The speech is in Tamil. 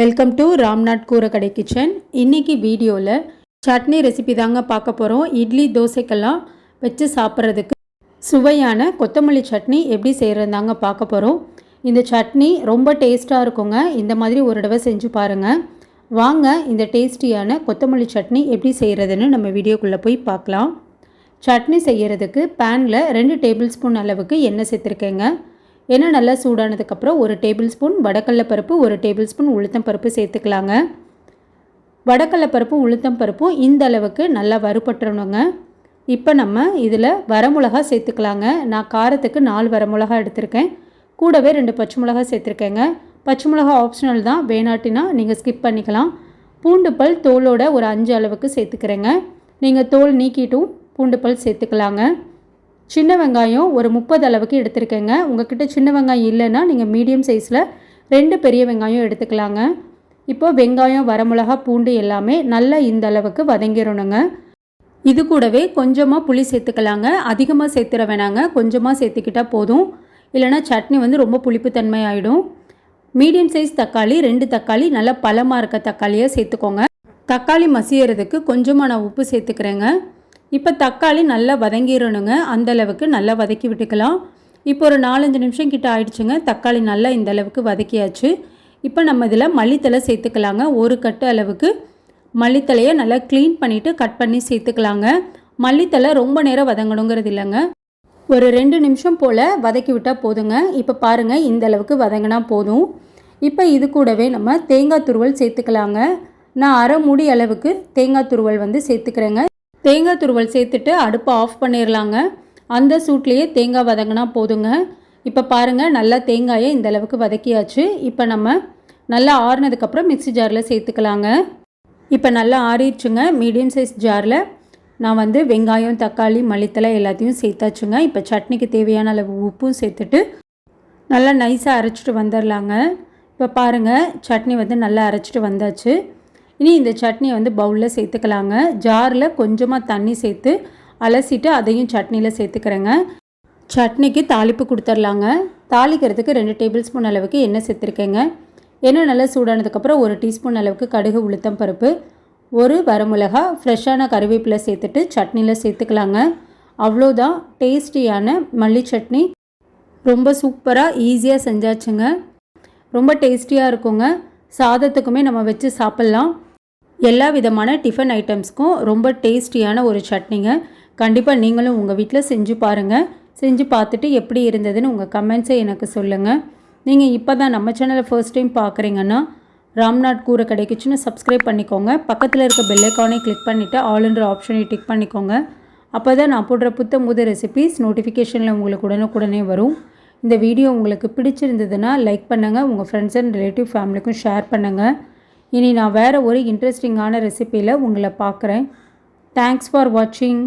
Welcome to Ramnath Koorakadai kitchen இன்னைக்கு வீடியோவில் சட்னி ரெசிபி தாங்க பார்க்க போகிறோம் இட்லி தோசைக்கெல்லாம் வச்சு சாப்பிட்றதுக்கு சுவையான கொத்தமல்லி சட்னி எப்படி செய்கிறது தாங்க பார்க்க போகிறோம் இந்த சட்னி ரொம்ப டேஸ்ட்டாக இருக்குங்க. இந்த மாதிரி ஒரு தடவை செஞ்சு பாருங்கள் வாங்க இந்த டேஸ்டியான கொத்தமல்லி சட்னி எப்படி செய்கிறதுன்னு நம்ம வீடியோக்குள்ளே போய் பார்க்கலாம். சட்னி செய்கிறதுக்கு பேனில் ரெண்டு டேபிள் ஸ்பூன் அளவுக்கு எண்ணெய் சேர்த்துருக்கேங்க. எண்ணெய் நல்லா சூடானதுக்கப்புறம் ஒரு டேபிள் ஸ்பூன் வடக்கடலை பருப்பு ஒரு டேபிள் ஸ்பூன் உளுத்தம் பருப்பு சேர்த்துக்கலாங்க. வடக்கடல பருப்பு உளுத்தம் பருப்பும் இந்த அளவுக்கு நல்லா வறுபட்டுறணுங்க. இப்போ நம்ம இதில் வரமிளகா சேர்த்துக்கலாங்க. நான் காரத்துக்கு நாலு வரமிளகா எடுத்திருக்கேன். கூடவே ரெண்டு பச்சை மிளகா சேர்த்துருக்கேங்க. பச்சை மிளகா ஆப்ஷனல் தான். வேணாட்டினா நீங்கள் ஸ்கிப் பண்ணிக்கலாம். பூண்டு பல் தோலோட ஒரு அஞ்சு அளவுக்கு சேர்த்துக்கிறேங்க. நீங்கள் தோல் நீக்கிட்டும் பூண்டு பல் சேர்த்துக்கலாங்க. சின்ன வெங்காயம் ஒரு முப்பது அளவுக்கு எடுத்திருக்கேங்க. உங்ககிட்ட சின்ன வெங்காயம் இல்லைன்னா நீங்கள் மீடியம் சைஸில் ரெண்டு பெரிய வெங்காயம் எடுத்துக்கலாங்க. இப்போ வெங்காயம் வரமிளகா பூண்டு எல்லாமே நல்லா இந்த அளவுக்கு வதங்கிடணுங்க இது கூடவே கொஞ்சமாக புளி சேர்த்துக்கலாங்க. அதிகமாக சேர்த்துற வேணாங்க. கொஞ்சமாக சேர்த்துக்கிட்டால் போதும். இல்லைனா சட்னி வந்து ரொம்ப புளிப்புத்தன்மை ஆகிடும் மீடியம் சைஸ் தக்காளி ரெண்டு தக்காளி நல்லா பழமாக இருக்க தக்காளியாக சேர்த்துக்கோங்க. தக்காளி மசியறதுக்கு கொஞ்சமாக நான் உப்பு சேர்த்துக்கிறேங்க. இப்போ தக்காளி நல்லா வதங்கிடணுங்க அந்தளவுக்கு நல்லா வதக்கி விட்டுக்கலாம். இப்போ ஒரு நாலஞ்சு நிமிஷம் கிட்ட ஆயிடுச்சுங்க. தக்காளி நல்லா இந்த அளவுக்கு வதக்கியாச்சு. இப்போ நம்ம இதில் மல்லித்தலை சேர்த்துக்கலாங்க. ஒரு கட்டு அளவுக்கு மல்லித்தலையை நல்லா க்ளீன் பண்ணிவிட்டு கட் பண்ணி சேர்த்துக்கலாங்க. மல்லித்தலை ரொம்ப நேரம் வதங்கணுங்கிறது இல்லைங்க. ஒரு ரெண்டு நிமிஷம் போல் வதக்கி விட்டால் போதுங்க. இப்போ பாருங்கள் இந்த அளவுக்கு வதங்கினா போதும். இப்போ இது கூடவே நம்ம தேங்காய் துருவல் சேர்த்துக்கலாங்க. நான் அரை மூடி அளவுக்கு தேங்காய் துருவல் வந்து சேர்த்துக்கிறேங்க. தேங்காய் துருவல் சேர்த்துட்டு அடுப்பை ஆஃப் பண்ணிடலாங்க அந்த சூட்லேயே தேங்காய் வதங்கினா போதுங்க. இப்போ பாருங்கள் நல்லா தேங்காயை இந்த அளவுக்கு வதக்கியாச்சு. இப்போ நம்ம நல்லா ஆறுனதுக்கப்புறம் மிக்சி ஜாரில் சேர்த்துக்கலாங்க. இப்போ நல்லா ஆறிடுச்சுங்க. மீடியம் சைஸ் ஜாரில் நான் வந்து வெங்காயம் தக்காளி மல்லித்தலை எல்லாத்தையும் சேர்த்தாச்சுங்க. இப்போ சட்னிக்கு தேவையான அளவு உப்பும் சேர்த்துட்டு நல்லா நைஸாக அரைச்சிட்டு வந்துடலாங்க இப்போ பாருங்கள் சட்னி வந்து நல்லா அரைச்சிட்டு வந்தாச்சு. இனி இந்த சட்னியை வந்து பவுலில் சேர்த்துக்கலாங்க. ஜாரில் கொஞ்சமாக தண்ணி சேர்த்து அலசிட்டு அதையும் சட்னியில் சேர்த்துக்கிறேங்க. சட்னிக்கு தாளிப்பு கொடுத்துர்லாங்க. தாளிக்கிறதுக்கு ரெண்டு டேபிள் ஸ்பூன் அளவுக்கு எண்ணெய் சேர்த்துருக்கேங்க. எண்ணெய் நல்லா சூடானதுக்கப்புறம் ஒரு டீஸ்பூன் அளவுக்கு கடுகு உளுத்தம் பருப்பு ஒரு வரமிளகா ஃப்ரெஷ்ஷான கருவேப்பிலை சேர்த்துட்டு சட்னியில் சேர்த்துக்கலாங்க. அவ்வளோதான் டேஸ்டியான மல்லி சட்னி. ரொம்ப சூப்பராக ஈஸியாக செஞ்சாச்சுங்க. ரொம்ப டேஸ்டியாக இருக்குங்க. சாதத்துக்குமே நம்ம வச்சு சாப்பிட்லாம். எல்லா விதமான டிஃபன் ஐட்டம்ஸ்க்கும் ரொம்ப டேஸ்டியான ஒரு சட்னிங்க. கண்டிப்பாக நீங்களும் உங்கள் வீட்டில் செஞ்சு பாருங்கள் செஞ்சு பார்த்துட்டு எப்படி இருந்ததுன்னு உங்கள் கமெண்ட்ஸை எனக்கு சொல்லுங்கள் நீங்கள் இப்போ தான் நம்ம சேனலை ஃபர்ஸ்ட் டைம் பார்க்குறீங்கன்னா ராம்நாத் கூரை கிடைக்குச்சுன்னு சப்ஸ்கிரைப் பண்ணிக்கோங்க. பக்கத்தில் இருக்க பெல்லைக்கானே கிளிக் பண்ணிவிட்டு ஆளுன்ற ஆப்ஷனை டிக் பண்ணிக்கோங்க. அப்போ தான் நான் போடுற புத்த முது ரெசிபீஸ் நோட்டிஃபிகேஷனில் உங்களுக்கு உடனுக்குடனே வரும். இந்த வீடியோ உங்களுக்கு பிடிச்சிருந்ததுன்னா லைக் பண்ணுங்கள் உங்கள் ஃப்ரெண்ட்ஸ் அண்ட் ரிலேட்டிவ் ஃபேமிலிக்கும் ஷேர் பண்ணுங்கள் இனி நான் வேறு ஒரு இன்ட்ரெஸ்டிங்கான ரெசிப்பியில் உங்களை பார்க்குறேன். தேங்க்ஸ் ஃபார் வாட்சிங்